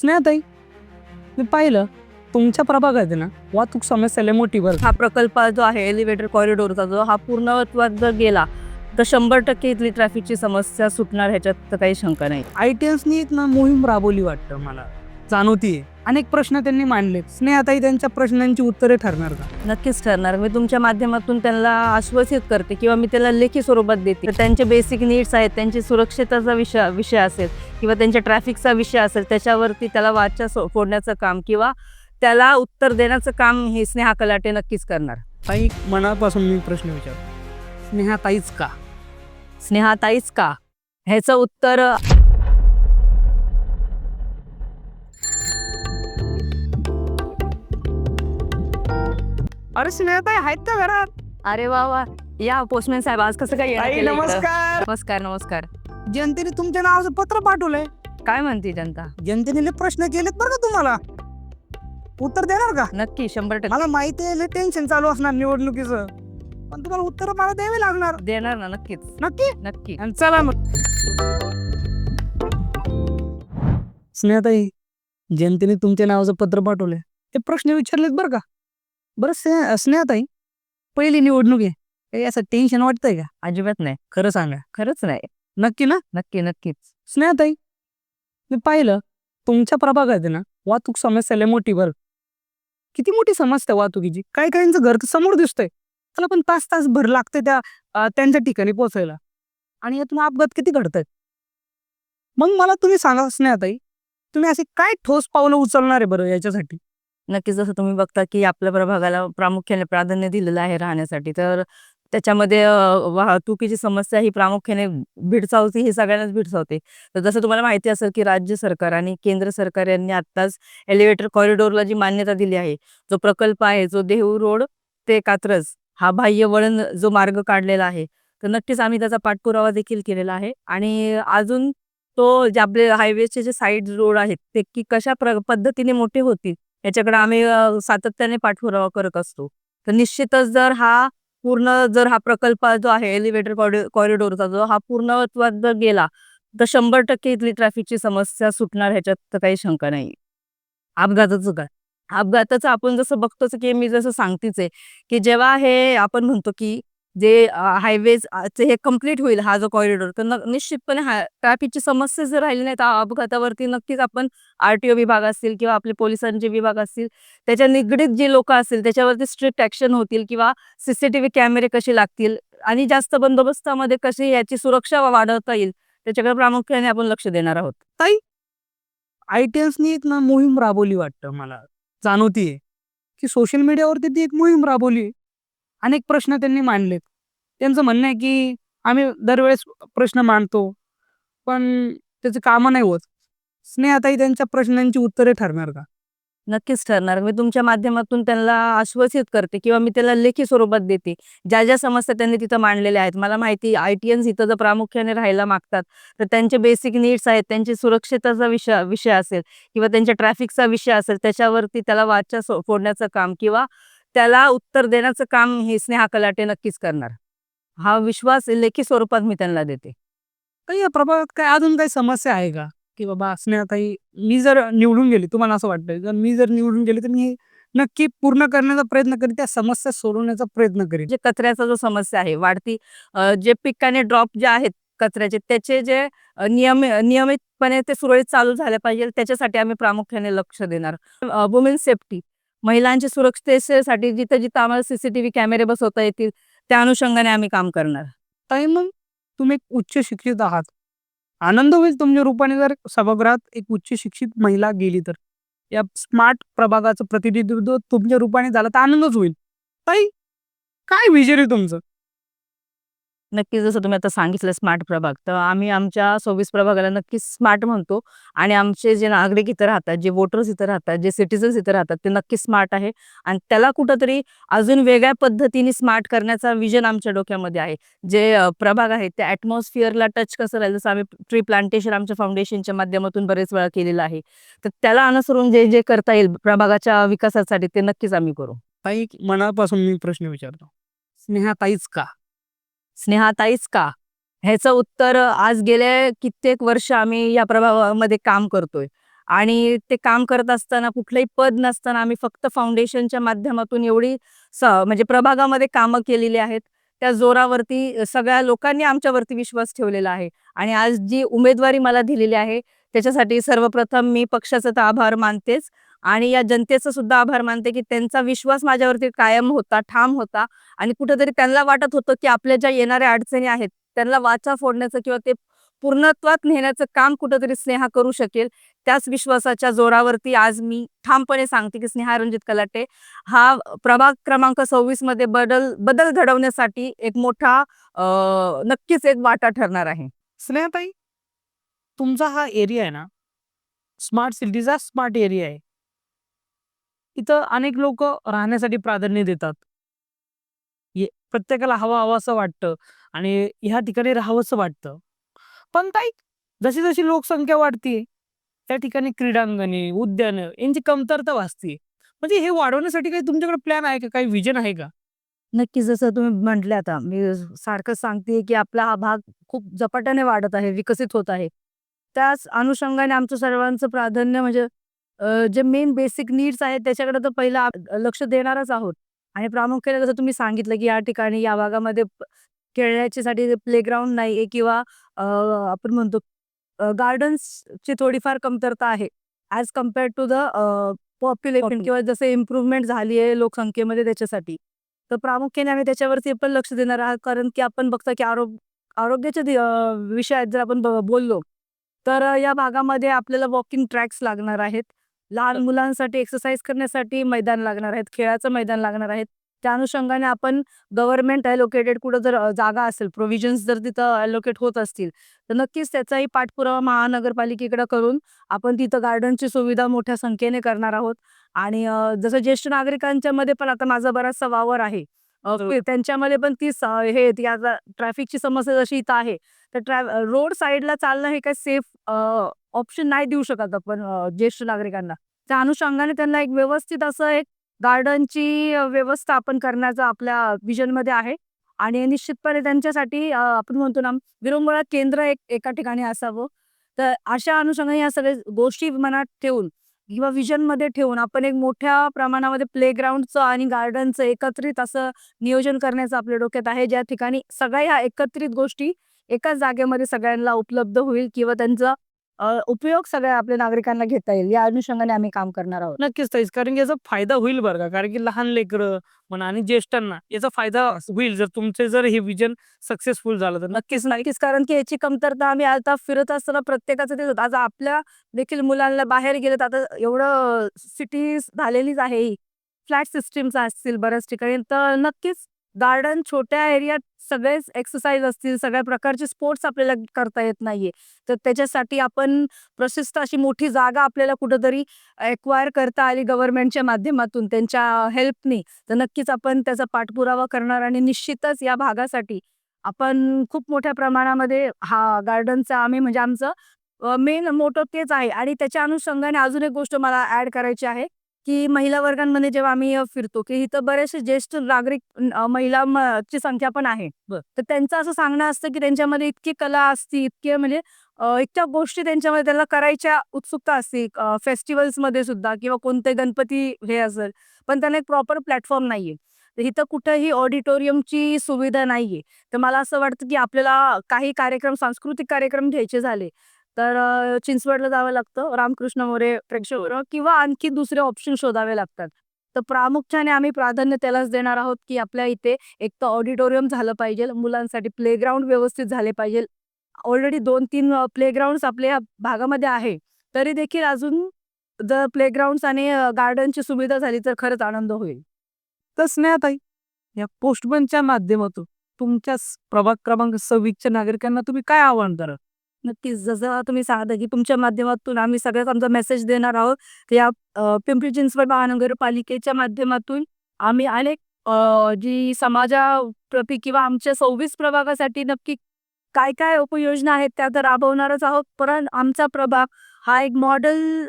स्नेहाताई मी पाहिलं तुमच्या प्रभागात आहे ना वाहतूक समस्या लय मोठी बरं. हा प्रकल्प जो आहे एलिव्हेटर कॉरिडोरचा जो हा पूर्णत्वात जर गेला तर शंभर टक्के इथली ट्रॅफिकची समस्या सुटणार ह्याच्यात तर काही शंका नाही. आय टी एसनी एक ना मोहीम राबवली वाटतं मला. जाणवतीये. अनेक प्रश्न त्यांनी मांडले स्नेहाताई त्यांच्या प्रश्नांची उत्तरे ठरणार का? नक्कीच ठरणार. मी तुमच्या माध्यमातून त्यांना आश्वासित करते किंवा मी त्याला लेखी स्वरूपात देते. तर त्यांचे बेसिक नीड्स आहेत त्यांची सुरक्षितताचा विषय विषय असेल किंवा त्यांच्या ट्रॅफिकचा विषय असेल त्याच्यावरती त्याला वाचा सो- फोडण्याचं काम किंवा त्याला उत्तर देण्याचं काम ही स्नेहा कलाटे नक्कीच करणार. ताई मनापासून मी प्रश्न विचारतो. स्नेहाताईच का? स्नेहाताईच का? ह्याचं उत्तर अरे स्नेहाताई आहेत का घरात? अरे वा वा. या पोस्टमॅन साहेब आज कसं काय येणं ताई केलं इकडं? नमस्कार. नमस्कार नमस्कार. जनतेने तुमच्या नावाचं पत्र पाठवलंय. काय म्हणते जनता? जनतेने लय प्रश्न केलेत बरं का तुम्हाला? उत्तर देणार का? नक्की शंभर टक्के. मला माहिती आहे टेन्शन चालू असणार निवडणुकीचं. पण तुम्हाला उत्तर मला द्यावे लागणार. देणार ना नक्कीच. नक्की? नक्की. आणि चला मग. स्नेहाताई जनतेने तुमच्या नावाचं पत्र पाठवलंय. ते प्रश्न विचारलेत बरं का? बरं स्ने स्नेहाताई पहिली निवडणूक आहे. काही असं टेन्शन वाटतंय का? अजिबात नाही. खरं सांगा. खरंच नाही. नक्की ना? नक्की नक्कीच. स्नेहाताई मी पाहिलं तुमच्या प्रभागात आहे ना वाहतूक समस्या लय मोठी बरं. किती मोठी समस्या वाहतुकीची. काही काहींचं घर तर समोर दिसतंय. त्याला पण तास तास भर लागते त्या अं, त्यांच्या ठिकाणी पोहोचायला. आणि यातून अपघात किती घडतात मग मला तुम्ही सांगा स्नेहाताई तुम्ही असे काय ठोस पावलं उचलणार आहे बरं याच्यासाठी? नक्कीच जसं तुम्ही बघता की आपल्या प्रभागाला प्रामुख्याने प्राधान्य दिलेलं आहे राहण्यासाठी. तर त्याच्यामध्ये अ, वाहतुकीची समस्या ही प्रामुख्याने भिडसावती ही सगळ्यांनाच भिडसावते. तर जसं तुम्हाला माहिती असेल की राज्य सरकार आणि केंद्र सरकार यांनी आत्ताच एलिव्हेटर कॉरिडोरला जी मान्यता दिली आहे जो प्रकल्प आहे जो देहू रोड ते कात्रज हा बाह्य वळण जो मार्ग काढलेला आहे तर नक्कीच आम्ही त्याचा पाठपुरावा देखील केलेला आहे. आणि अजून तो जे आपले हायवेचे जे साईड रोड आहेत ते की कशा प्र पद्धतीने मोठे होतील याच्याकडे आम्ही सातत्याने पाठपुरावा करत असतो. तर निश्चितच जर हा पूर्ण जर हा प्रकल्प जो आहे एलिव्हेटर कॉरिडोरचा जो हा पूर्णत्वात जर गेला तर शंभर टक्के इथली ट्रॅफिकची समस्या सुटणार ह्याच्यात तर काही शंका नाही. अपघाताचं काय अपघाताचं आपण जसं बघतोच की मी जसं सांगतेच आहे की जेव्हा हे आपण म्हणतो की जे हायवेज हे कंप्लीट होईल हा जो कॉरिडोर तर निश्चितपणे ट्रॅफिकची समस्या जर राहिली नाही तर अपघातावरती नक्कीच आपण आरटीओ विभाग असतील किंवा आपले पोलिसांचे विभाग असतील त्याच्या निगडीत जे लोक असतील त्याच्यावरती स्ट्रिक्ट ऍक्शन होतील किंवा सीसीटीव्ही कॅमेरे कसे लागतील आणि जास्त बंदोबस्तामध्ये कशी याची सुरक्षा वाढवता येईल त्याच्याकडे प्रामुख्याने आपण लक्ष देणार आहोत. आय टी एल्सनी एक ना मोहीम राबवली वाटतं मला जाणवतीये की सोशल मीडियावरती ती एक मोहीम राबवली. अनेक प्रश्न त्यांनी मांडलेत. त्यांचं म्हणणं आहे की आम्ही दरवेळेस प्रश्न मांडतो पण त्याचे कामं नाही होत. स्नेहाताई त्यांच्या प्रश्नांची उत्तरे ठरणार का? नक्कीच ठरणार. मी तुमच्या माध्यमातून त्यांना आश्वासित करते किंवा मी त्याला लेखी स्वरूपात देते. ज्या ज्या समस्या त्यांनी तिथं मांडलेल्या आहेत. मला माहिती आय टी एन्स इथं जर प्रामुख्याने राहायला मागतात तर त्यांचे बेसिक नीड्स आहेत त्यांची सुरक्षितताचा विषय विषय असेल किंवा त्यांच्या ट्रॅफिकचा विषय असेल त्याच्यावरती त्याला वाचा सो- फोडण्याचं काम किंवा त्याला उत्तर देण्याचं काम ही स्नेहा कलाटे नक्कीच करणार. हा विश्वास लेखी स्वरूपात मी त्यांना देते. काही या प्रभागात काय अजून काही समस्या आहे का? की बाबा स्नेहाताई मी जर निवडून गेली तुम्हाला असं वाटतं जर मी जर निवडून गेली तर मी नक्की पूर्ण करण्याचा प्रयत्न करीन त्या समस्या सोडवण्याचा प्रयत्न करीन. जे कचऱ्याचा जो समस्या आहे वाढती जे पिकाने ड्रॉप जे आहेत कचऱ्याचे त्याचे जे नियम नियमितपणे ते सुरळीत चालू झाले पाहिजे त्याच्यासाठी आम्ही प्रामुख्याने लक्ष देणार. वुमेन सेफ्टी महिलांच्या सुरक्षिततेसाठी जिथं जिथं आम्हाला सीसीटीव्ही कॅमेरे बसवता येतील त्या अनुषंगाने आम्ही काम करणार. ताई मग तुम्ही एक उच्च शिक्षित आहात. आनंद होईल तुमच्या रूपाने जर सभागृहात एक उच्च शिक्षित महिला गेली तर. या स्मार्ट प्रभागाचं प्रतिनिधित्व तुमच्या रूपाने झालं तर आनंदच होईल. ताई काय विजय आहे तुमचं? नक्कीच जसं तुम्ही आता सांगितलं स्मार्ट प्रभाग तर आम्ही आमच्या सव्वीस प्रभागाला नक्कीच स्मार्ट म्हणतो. आणि आमचे जे नागरिक इथं राहतात जे वोटर्स इथं राहतात जे सिटीजन्स इथं राहतात ते नक्कीच स्मार्ट आहे. आणि त्याला कुठंतरी अजून वेगळ्या पद्धतीने स्मार्ट करण्याचा विजन आमच्या डोक्यामध्ये आहे. जे अ, प्रभाग आहेत त्या ॲटमॉस्फिअरला टच कसं राहील जसं आम्ही ट्री प्लांटेशन आमच्या फाउंडेशनच्या माध्यमातून बरेच वेळा केलेलं आहे. तर त्याला अनुसरून जे जे करता येईल प्रभागाच्या विकासासाठी ते नक्कीच आम्ही करू. ताई मनापासून मी प्रश्न विचारतो. स्नेहा ताईच का? स्नेहाताईच का? ह्याचं उत्तर आज गेले कित्येक वर्ष आम्ही या प्रभागामध्ये काम करतोय. आणि ते काम करत असताना कुठलंही पद नसताना आम्ही फक्त फाउंडेशनच्या माध्यमातून एवढी स म्हणजे प्रभागामध्ये कामं केलेली आहेत. त्या जोरावरती सगळ्या लोकांनी आमच्यावरती विश्वास ठेवलेला आहे. आणि आज जी उमेदवारी मला दिलेली आहे त्याच्यासाठी सर्वप्रथम मी पक्षाचा तर आभार मानतेच. आणि या जनतेचा सुद्धा आभार मानते की त्यांचा विश्वास माझ्यावरती कायम होता ठाम होता. आणि कुठेतरी त्यांना वाटत होतं की आपल्या ज्या येणाऱ्या अडचणी आहेत त्यांना वाचा फोडण्याचं किंवा ते पूर्णत्वात नेण्याचं काम कुठेतरी स्नेहा करू शकेल त्याच विश्वासाच्या जोरावरती आज मी ठामपणे सांगते की स्नेहा रणजित कलाटे हा प्रभाग क्रमांक सव्वीसमध्ये बदल बदल घडवण्यासाठी एक मोठा नक्कीच एक वाटा ठरणार आहे. स्नेहाताई तुमचा हा एरिया आहे ना स्मार्ट सिटीचा स्मार्ट एरिया आहे. इथं अनेक लोक राहण्यासाठी प्राधान्य देतात. प्रत्येकाला हवा हवा असं वाटतं आणि ह्या ठिकाणी राहावंसं वाटतं. पण काही जशी जशी लोकसंख्या वाढते त्या ठिकाणी क्रीडांगणे उद्यान यांची कमतरता वाचते म्हणजे हे वाढवण्यासाठी काही तुमच्याकडे प्लॅन आहे का? काही विजन आहे का? नक्की जसं तुम्ही म्हटलं आता मी सारखं सांगते की आपला हा भाग खूप झपाट्याने वाढत आहे विकसित होत आहे. त्याच अनुषंगाने आमचं सर्वांचं प्राधान्य म्हणजे जे मेन बेसिक नीड्स आहेत त्याच्याकडे तर पहिलं लक्ष देणारच आहोत. आणि प्रामुख्याने जसं तुम्ही सांगितलं की या ठिकाणी या भागामध्ये खेळण्याच्यासाठी प्लेग्राऊंड नाही आहे किंवा आपण म्हणतो गार्डन्सची थोडीफार कमतरता आहे. As compare to the population किंवा जसं इम्प्रूव्हमेंट झाली आहे लोकसंख्येमध्ये त्याच्यासाठी. तर प्रामुख्याने आम्ही त्याच्यावरती पण लक्ष देणार आहोत. कारण की आपण बघता की आरोग्य आरोग्याच्या विषयात जर आपण बोललो तर या भागामध्ये आपल्याला वॉकिंग ट्रॅक्स लागणार आहेत. लहान मुलांसाठी एक्सरसाइज करण्यासाठी मैदान लागणार आहेत खेळाचं मैदान लागणार आहेत. त्या अनुषंगाने आपण गव्हर्नमेंट अलोकेटेड कुठं जर जागा असेल प्रोव्हिजन्स जर तिथं अलोकेट होत असतील तर नक्कीच त्याचाही पाठपुरावा महानगरपालिकेकडे करून आपण तिथं गार्डनची सुविधा मोठ्या संख्येने करणार आहोत. आणि जसं ज्येष्ठ नागरिकांच्या मध्ये पण आता माझा बराचसा वावर आहे. त्यांच्यामध्ये पण ती हे ट्रॅफिकची समस्या जशी इथं आहे तर ट्रॅ रोड साईडला चालणं हे काही सेफ ऑप्शन नाही देऊ शकत आपण ज्येष्ठ नागरिकांना. त्या अनुषंगाने त्यांना एक व्यवस्थित असं एक गार्डनची व्यवस्था आपण करण्याचा आपल्या विजनमध्ये आहे. आणि निश्चितपणे त्यांच्यासाठी आपण म्हणतो ना विरंगुळा केंद्र एक एका ठिकाणी असावं. तर अशा अनुषंगाने या सगळ्या गोष्टी मनात ठेवून किंवा विजनमध्ये ठेवून आपण एक मोठ्या प्रमाणामध्ये प्लेग्राऊंडचं आणि गार्डनचं एकत्रित असं नियोजन करण्याचं आपल्या डोक्यात आहे. ज्या ठिकाणी सगळ्या ह्या एकत्रित गोष्टी एकाच जागेमध्ये सगळ्यांना उपलब्ध होईल किंवा त्यांचं उपयोग सगळ्या आपल्या नागरिकांना घेता येईल. या अनुषंगाने आम्ही काम करणार आहोत. नक्कीच ताईच कारण की याचा फायदा होईल बरं का. कारण की लहान लेकरं म्हणा आणि ज्येष्ठांना याचा फायदा होईल. जर तुमचे जर हे विजन सक्सेसफुल झालं तर नक्कीच नक्कीच. कारण की याची कमतरता आम्ही आता फिरत असताना प्रत्येकाचं तेच होतं. आज आपल्या देखील मुलांना बाहेर गेलं तर आता एवढं सिटी झालेलीच आहे. ही फ्लॅट सिस्टीमचा असतील बऱ्याच ठिकाणी. तर नक्कीच गार्डन छोट्या एरियात सगळेच एक्सरसाइज असतील सगळ्या प्रकारचे स्पोर्ट्स आपल्याला करता येत नाहीये. तर त्याच्यासाठी आपण प्रशस्त अशी मोठी जागा आपल्याला कुठंतरी एक्वायर करता आली गव्हर्नमेंटच्या माध्यमातून त्यांच्या हेल्पनी तर नक्कीच आपण त्याचा पाठपुरावा करणार आणि निश्चितच या भागासाठी आपण खूप मोठ्या प्रमाणामध्ये हा गार्डनचा आम्ही म्हणजे आमचं मेन मोटो तेच आहे. आणि त्याच्या अनुषंगाने अजून एक गोष्ट मला ऍड करायची आहे. की महिला वर्गांमध्ये जेव्हा आम्ही फिरतो की इथं बरेचसे ज्येष्ठ नागरिक महिला ची संख्या पण आहे. तर त्यांचं असं सांगणं असतं की त्यांच्यामध्ये इतकी कला असते इतके म्हणजे इतक्या गोष्टी त्यांच्यामध्ये त्यांना करायच्या उत्सुकता असते फेस्टिवल्समध्ये सुद्धा किंवा कोणते गणपती हे असेल पण त्यांना एक प्रॉपर प्लॅटफॉर्म नाहीये. तर इथं कुठंही ऑडिटोरियमची सुविधा नाहीये. तर मला असं वाटतं की आपल्याला काही कार्यक्रम सांस्कृतिक कार्यक्रम घ्यायचे झाले तर चिंचवडला जावं लागतं रामकृष्ण मोरे प्रेक्षक किंवा आणखी दुसरे ऑप्शन शोधावे लागतात. तर प्रामुख्याने आम्ही प्राधान्य त्यालाच देणार आहोत की आपल्या इथे एक तर ऑडिटोरियम झालं पाहिजे मुलांसाठी प्लेग्राऊंड व्यवस्थित झाले पाहिजे. ऑलरेडी दोन तीन प्लेग्राऊंड आपल्या भागामध्ये आहे. तरी देखील अजून जर प्लेग्राऊंड आणि गार्डनची सुविधा झाली तर खरंच आनंद होईल. तर स्नेहाताई या पोस्टमनच्या माध्यमातून तुमच्या प्रभाग क्रमांक सव्वीसच्या नागरिकांना तुम्ही काय आवाहन करा नक्कीच. जसं तुम्ही सांगता की तुमच्या माध्यमातून आम्ही सगळ्याच आमचा मेसेज देणार आहोत. या अ, पिंपरी चिंचवड महानगरपालिकेच्या माध्यमातून आम्ही अनेक अ, जी समाजाप्रती किंवा आमच्या सव्वीस प्रभागासाठी नक्की काय काय उपयोजना आहेत त्या तर राबवणारच आहोत. पण आमचा प्रभाग हा एक मॉडेल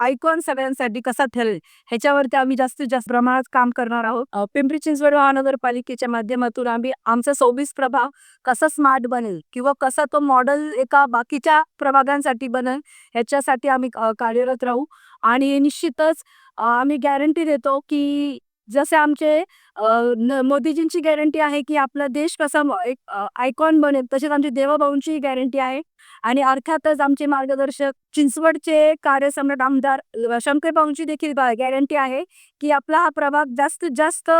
आयकॉन सगळ्यांसाठी कसा ठरेल? ह्याच्यावरती आम्ही जास्तीत जास्त प्रमाणात काम करणार आहोत. पिंपरी चिंचवड महानगरपालिकेच्या माध्यमातून आम्ही आमचा सव्वीस प्रभाग कसा स्मार्ट बनेल किंवा कसा तो मॉडेल एका बाकीच्या प्रभागांसाठी बनेल ह्याच्यासाठी आम्ही कार्यरत राहू. आणि निश्चितच आम्ही गॅरंटी देतो की जसे आमचे मोदीजींची गॅरंटी आहे की आपला देश कसा एक आयकॉन बनेल तसेच आमची देवाभाऊंची गॅरंटी आहे. आणि अर्थातच आमचे मार्गदर्शक चिंचवडचे कार्यसम्राट आमदार शंकर भाऊंची देखील गॅरंटी आहे की आपला हा प्रभाग जास्तीत जास्त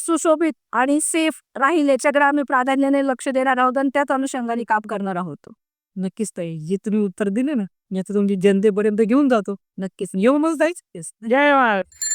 सुशोभित आणि सेफ राहील याच्याकडे आम्ही प्राधान्याने लक्ष देणार आहोत आणि त्याच अनुषंगाने काम करणार आहोत. नक्कीच ताई जे तुम्ही उत्तर दिले ना आता तुमची जनतेपर्यंत घेऊन जातो. नक्कीच. येऊनच जायचं. जय महाराज